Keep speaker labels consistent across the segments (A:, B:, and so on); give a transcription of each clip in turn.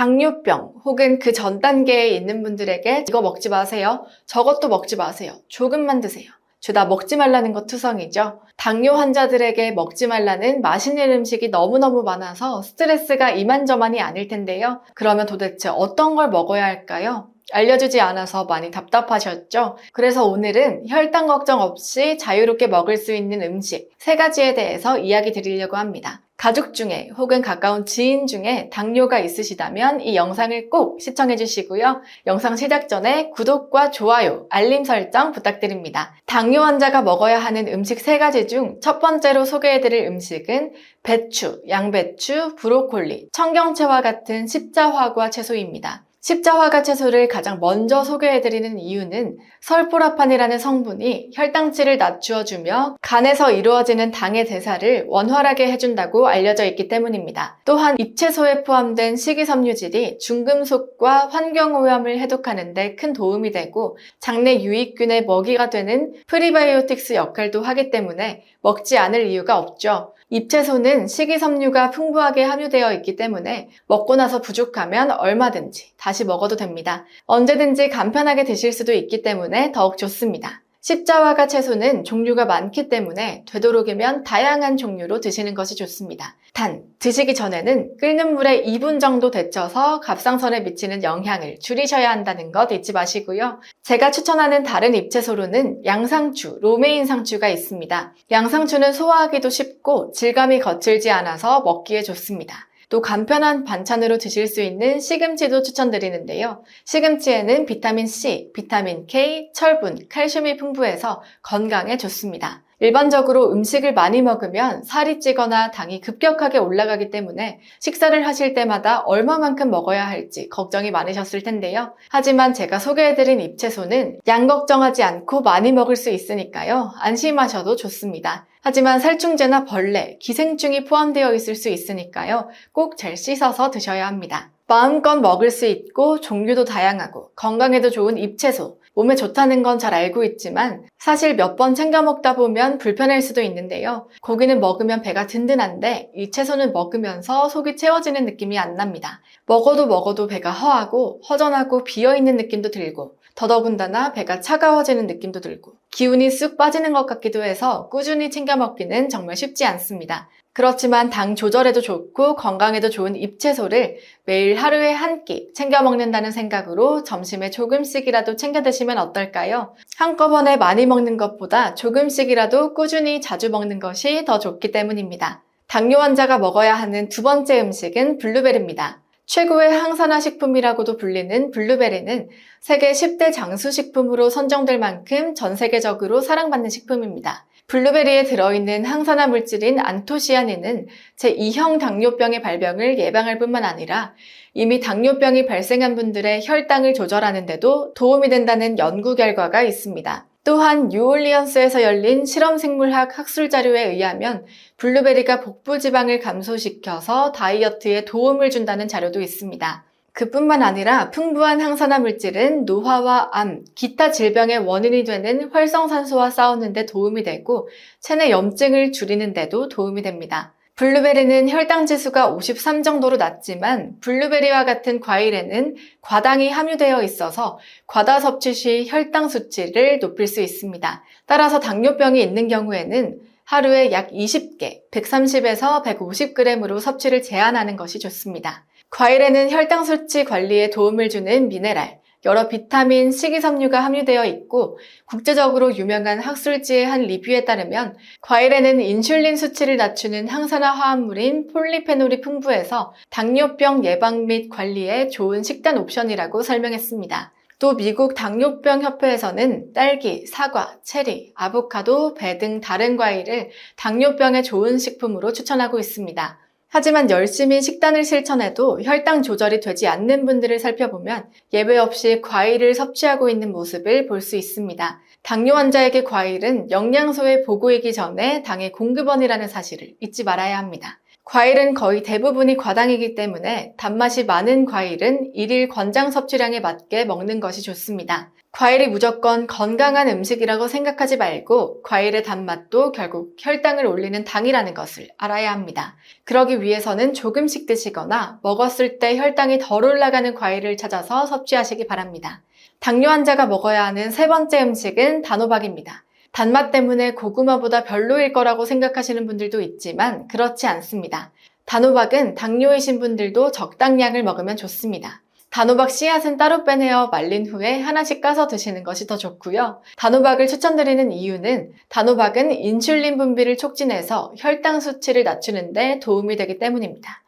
A: 당뇨병 혹은 그 전 단계에 있는 분들에게 이거 먹지 마세요. 저것도 먹지 마세요. 조금만 드세요. 죄다 먹지 말라는 것 투성이죠. 당뇨 환자들에게 먹지 말라는 맛있는 음식이 너무너무 많아서 스트레스가 이만저만이 아닐 텐데요. 그러면 도대체 어떤 걸 먹어야 할까요? 알려주지 않아서 많이 답답하셨죠? 그래서 오늘은 혈당 걱정 없이 자유롭게 먹을 수 있는 음식 세 가지에 대해서 이야기 드리려고 합니다. 가족 중에 혹은 가까운 지인 중에 당뇨가 있으시다면 이 영상을 꼭 시청해 주시고요. 영상 시작 전에 구독과 좋아요, 알림 설정 부탁드립니다. 당뇨 환자가 먹어야 하는 음식 세 가지 중 첫 번째로 소개해 드릴 음식은 배추, 양배추, 브로콜리, 청경채와 같은 십자화과 채소입니다. 십자화가 채소를 가장 먼저 소개해드리는 이유는 설포라판이라는 성분이 혈당치를 낮추어주며 간에서 이루어지는 당의 대사를 원활하게 해준다고 알려져 있기 때문입니다. 또한 잎채소에 포함된 식이섬유질이 중금속과 환경오염을 해독하는 데 큰 도움이 되고 장내 유익균의 먹이가 되는 프리바이오틱스 역할도 하기 때문에 먹지 않을 이유가 없죠. 잎채소는 식이섬유가 풍부하게 함유되어 있기 때문에 먹고 나서 부족하면 얼마든지 다시 먹어도 됩니다. 언제든지 간편하게 드실 수도 있기 때문에 더욱 좋습니다. 십자화가 채소는 종류가 많기 때문에 되도록이면 다양한 종류로 드시는 것이 좋습니다. 단, 드시기 전에는 끓는 물에 2분 정도 데쳐서 갑상선에 미치는 영향을 줄이셔야 한다는 것 잊지 마시고요. 제가 추천하는 다른 잎채소로는 양상추, 로메인 상추가 있습니다. 양상추는 소화하기도 쉽고 질감이 거칠지 않아서 먹기에 좋습니다. 또 간편한 반찬으로 드실 수 있는 시금치도 추천드리는데요. 시금치에는 비타민 C, 비타민 K, 철분, 칼슘이 풍부해서 건강에 좋습니다. 일반적으로 음식을 많이 먹으면 살이 찌거나 당이 급격하게 올라가기 때문에 식사를 하실 때마다 얼마만큼 먹어야 할지 걱정이 많으셨을 텐데요. 하지만 제가 소개해드린 잎채소는 양 걱정하지 않고 많이 먹을 수 있으니까요. 안심하셔도 좋습니다. 하지만 살충제나 벌레, 기생충이 포함되어 있을 수 있으니까요. 꼭 잘 씻어서 드셔야 합니다. 마음껏 먹을 수 있고 종류도 다양하고 건강에도 좋은 잎채소, 몸에 좋다는 건 잘 알고 있지만 사실 몇 번 챙겨 먹다 보면 불편할 수도 있는데요. 고기는 먹으면 배가 든든한데 이 채소는 먹으면서 속이 채워지는 느낌이 안 납니다. 먹어도 먹어도 배가 허하고 허전하고 비어있는 느낌도 들고 더더군다나 배가 차가워지는 느낌도 들고 기운이 쑥 빠지는 것 같기도 해서 꾸준히 챙겨 먹기는 정말 쉽지 않습니다. 그렇지만 당 조절에도 좋고 건강에도 좋은 잎채소를 매일 하루에 한 끼 챙겨 먹는다는 생각으로 점심에 조금씩이라도 챙겨 드시면 어떨까요? 한꺼번에 많이 먹는 것보다 조금씩이라도 꾸준히 자주 먹는 것이 더 좋기 때문입니다. 당뇨 환자가 먹어야 하는 두 번째 음식은 블루베리입니다. 최고의 항산화 식품이라고도 불리는 블루베리는 세계 10대 장수식품으로 선정될 만큼 전 세계적으로 사랑받는 식품입니다. 블루베리에 들어있는 항산화 물질인 안토시아닌은 제2형 당뇨병의 발병을 예방할 뿐만 아니라 이미 당뇨병이 발생한 분들의 혈당을 조절하는 데도 도움이 된다는 연구 결과가 있습니다. 또한 뉴올리언스에서 열린 실험생물학 학술 자료에 의하면 블루베리가 복부 지방을 감소시켜서 다이어트에 도움을 준다는 자료도 있습니다. 그뿐만 아니라 풍부한 항산화 물질은 노화와 암, 기타 질병의 원인이 되는 활성산소와 싸우는 데 도움이 되고 체내 염증을 줄이는 데도 도움이 됩니다. 블루베리는 혈당 지수가 53 정도로 낮지만 블루베리와 같은 과일에는 과당이 함유되어 있어서 과다 섭취 시 혈당 수치를 높일 수 있습니다. 따라서 당뇨병이 있는 경우에는 하루에 약 20개, 130에서 150g으로 섭취를 제한하는 것이 좋습니다. 과일에는 혈당 수치 관리에 도움을 주는 미네랄, 여러 비타민, 식이섬유가 함유되어 있고 국제적으로 유명한 학술지의 한 리뷰에 따르면 과일에는 인슐린 수치를 낮추는 항산화 화합물인 폴리페놀이 풍부해서 당뇨병 예방 및 관리에 좋은 식단 옵션이라고 설명했습니다. 또 미국 당뇨병 협회에서는 딸기, 사과, 체리, 아보카도, 배 등 다른 과일을 당뇨병에 좋은 식품으로 추천하고 있습니다. 하지만 열심히 식단을 실천해도 혈당 조절이 되지 않는 분들을 살펴보면 예외 없이 과일을 섭취하고 있는 모습을 볼 수 있습니다. 당뇨 환자에게 과일은 영양소의 보고이기 전에 당의 공급원이라는 사실을 잊지 말아야 합니다. 과일은 거의 대부분이 과당이기 때문에 단맛이 많은 과일은 일일 권장 섭취량에 맞게 먹는 것이 좋습니다. 과일이 무조건 건강한 음식이라고 생각하지 말고 과일의 단맛도 결국 혈당을 올리는 당이라는 것을 알아야 합니다. 그러기 위해서는 조금씩 드시거나 먹었을 때 혈당이 덜 올라가는 과일을 찾아서 섭취하시기 바랍니다. 당뇨 환자가 먹어야 하는 세 번째 음식은 단호박입니다. 단맛 때문에 고구마보다 별로일 거라고 생각하시는 분들도 있지만 그렇지 않습니다. 단호박은 당뇨이신 분들도 적당량을 먹으면 좋습니다. 단호박 씨앗은 따로 빼내어 말린 후에 하나씩 까서 드시는 것이 더 좋고요. 단호박을 추천드리는 이유는 단호박은 인슐린 분비를 촉진해서 혈당 수치를 낮추는데 도움이 되기 때문입니다.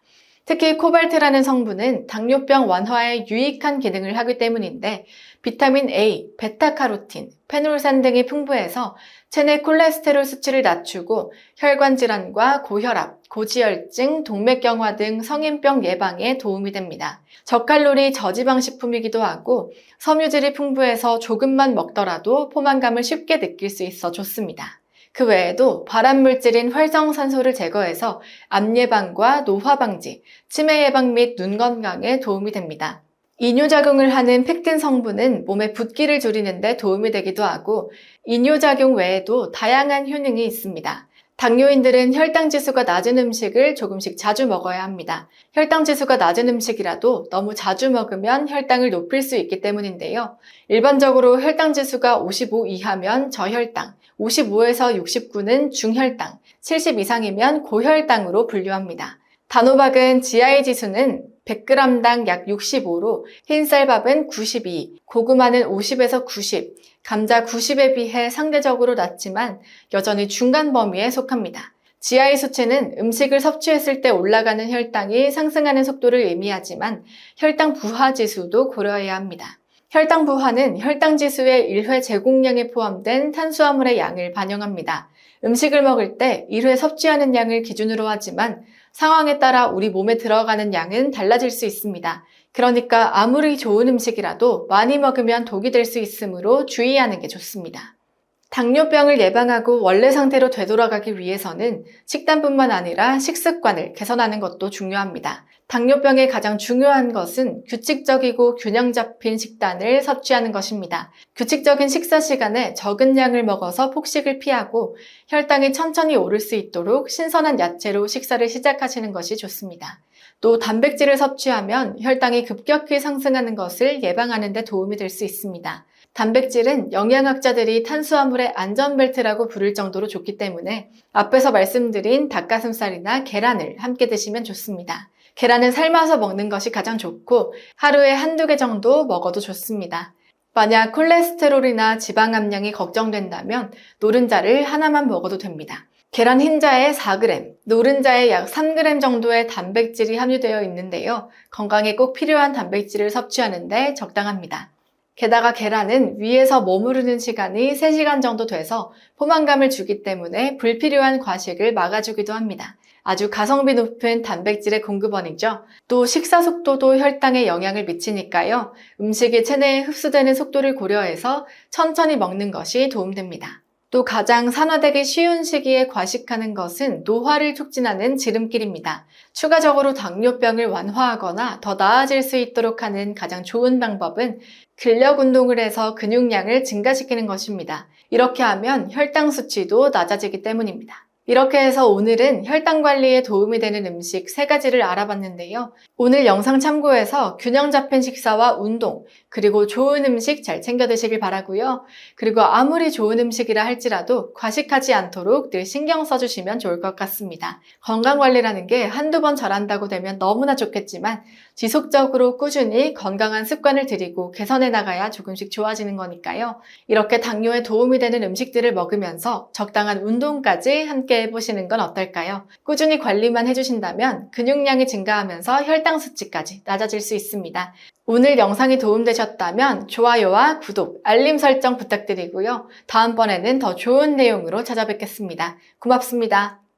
A: 특히 코발트라는 성분은 당뇨병 완화에 유익한 기능을 하기 때문인데 비타민 A, 베타카로틴, 페놀산 등이 풍부해서 체내 콜레스테롤 수치를 낮추고 혈관 질환과 고혈압, 고지혈증, 동맥경화 등 성인병 예방에 도움이 됩니다. 저칼로리 저지방 식품이기도 하고 섬유질이 풍부해서 조금만 먹더라도 포만감을 쉽게 느낄 수 있어 좋습니다. 그 외에도 발암물질인 활성산소를 제거해서 암 예방과 노화 방지, 치매 예방 및 눈 건강에 도움이 됩니다. 이뇨작용을 하는 펙틴 성분은 몸의 붓기를 줄이는데 도움이 되기도 하고 이뇨작용 외에도 다양한 효능이 있습니다. 당뇨인들은 혈당 지수가 낮은 음식을 조금씩 자주 먹어야 합니다. 혈당 지수가 낮은 음식이라도 너무 자주 먹으면 혈당을 높일 수 있기 때문인데요. 일반적으로 혈당 지수가 55 이하면 저혈당, 55에서 69는 중혈당, 70 이상이면 고혈당으로 분류합니다. 단호박은 GI 지수는 100g당 약 65로 흰쌀밥은 92, 고구마는 50에서 90, 감자 90에 비해 상대적으로 낮지만 여전히 중간 범위에 속합니다. GI 수치는 음식을 섭취했을 때 올라가는 혈당이 상승하는 속도를 의미하지만 혈당 부하 지수도 고려해야 합니다. 혈당 부하는 혈당 지수의 1회 제공량에 포함된 탄수화물의 양을 반영합니다. 음식을 먹을 때 1회 섭취하는 양을 기준으로 하지만 상황에 따라 우리 몸에 들어가는 양은 달라질 수 있습니다. 그러니까 아무리 좋은 음식이라도 많이 먹으면 독이 될 수 있으므로 주의하는 게 좋습니다. 당뇨병을 예방하고 원래 상태로 되돌아가기 위해서는 식단뿐만 아니라 식습관을 개선하는 것도 중요합니다. 당뇨병의 가장 중요한 것은 규칙적이고 균형 잡힌 식단을 섭취하는 것입니다. 규칙적인 식사 시간에 적은 양을 먹어서 폭식을 피하고 혈당이 천천히 오를 수 있도록 신선한 야채로 식사를 시작하시는 것이 좋습니다. 또 단백질을 섭취하면 혈당이 급격히 상승하는 것을 예방하는 데 도움이 될 수 있습니다. 단백질은 영양학자들이 탄수화물의 안전벨트라고 부를 정도로 좋기 때문에 앞에서 말씀드린 닭가슴살이나 계란을 함께 드시면 좋습니다. 계란은 삶아서 먹는 것이 가장 좋고 하루에 한두 개 정도 먹어도 좋습니다. 만약 콜레스테롤이나 지방 함량이 걱정된다면 노른자를 하나만 먹어도 됩니다. 계란 흰자에 4g, 노른자에 약 3g 정도의 단백질이 함유되어 있는데요. 건강에 꼭 필요한 단백질을 섭취하는데 적당합니다. 게다가 계란은 위에서 머무르는 시간이 3시간 정도 돼서 포만감을 주기 때문에 불필요한 과식을 막아주기도 합니다. 아주 가성비 높은 단백질의 공급원이죠. 또 식사 속도도 혈당에 영향을 미치니까요. 음식이 체내에 흡수되는 속도를 고려해서 천천히 먹는 것이 도움됩니다. 또 가장 산화되기 쉬운 시기에 과식하는 것은 노화를 촉진하는 지름길입니다. 추가적으로 당뇨병을 완화하거나 더 나아질 수 있도록 하는 가장 좋은 방법은 근력 운동을 해서 근육량을 증가시키는 것입니다. 이렇게 하면 혈당 수치도 낮아지기 때문입니다. 이렇게 해서 오늘은 혈당 관리에 도움이 되는 음식 세 가지를 알아봤는데요. 오늘 영상 참고해서 균형 잡힌 식사와 운동, 그리고 좋은 음식 잘 챙겨 드시길 바라고요. 그리고 아무리 좋은 음식이라 할지라도 과식하지 않도록 늘 신경 써주시면 좋을 것 같습니다. 건강 관리라는 게 한두 번 잘한다고 되면 너무나 좋겠지만 지속적으로 꾸준히 건강한 습관을 들이고 개선해 나가야 조금씩 좋아지는 거니까요. 이렇게 당뇨에 도움이 되는 음식들을 먹으면서 적당한 운동까지 함께 해보시는 건 어떨까요? 꾸준히 관리만 해주신다면 근육량이 증가하면서 혈당 수치까지 낮아질 수 있습니다. 오늘 영상이 도움되셨다면 좋아요와 구독, 알림 설정 부탁드리고요. 다음번에는 더 좋은 내용으로 찾아뵙겠습니다. 고맙습니다.